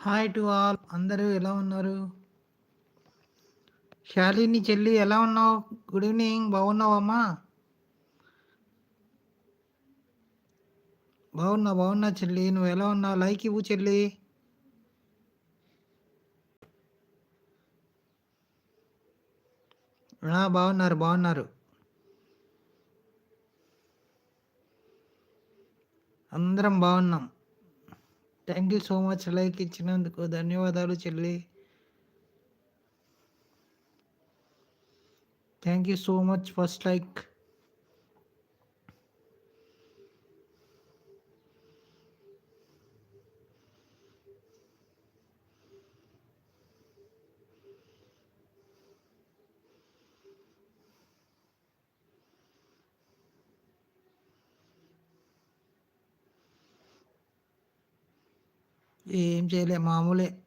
Hi to all అందరూ ఎలా ఉన్నారు? శాలిని చెల్లి ఎలా ఉన్నావు? గుడ్ ఈవినింగ్ బాగున్నావమ్మా? బాగున్నా బాగున్నా చెల్లి. నువ్వు ఎలా ఉన్నావు? లైక్ ఇవ్వు చెల్లి. బాగున్నారు బాగున్నారు. అందరం బాగున్నాం. Thank you so much like ఇచ్చినందుకు. ధన్యవాదాలు చెల్లి. Thank you so much first like. ఏం చేయలే మామూలే.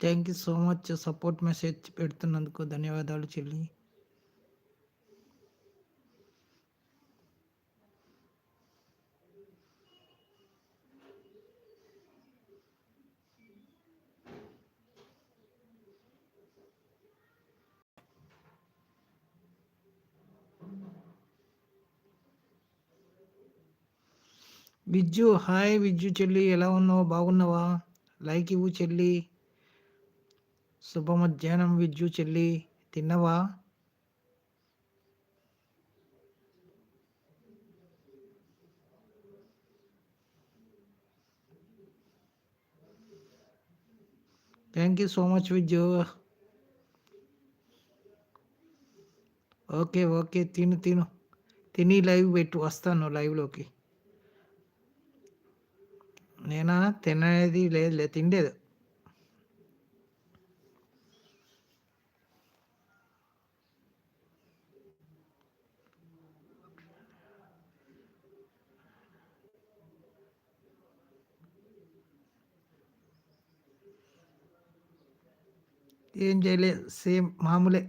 Thank you so much support message పెడుతున్నందుకు ధన్యవాదాలు చెల్లి. విజ్జు హాయ్ విజ్జు చెల్లి ఎలా ఉన్నావు? బాగున్నావా? లైక్ ఇవ్వు చెల్లి. శుభ మధ్యాహ్నం విజ్జు చెల్లి. తిన్నవా? Thank you so much Vijju okay okay తిను తిను. తిని లైవ్ పెట్టు వస్తాను లైవ్లోకి. నేనా? తినేది లేదు లేదు తిండేది. ఏం చేయలేదు సేమ్ మామూలే.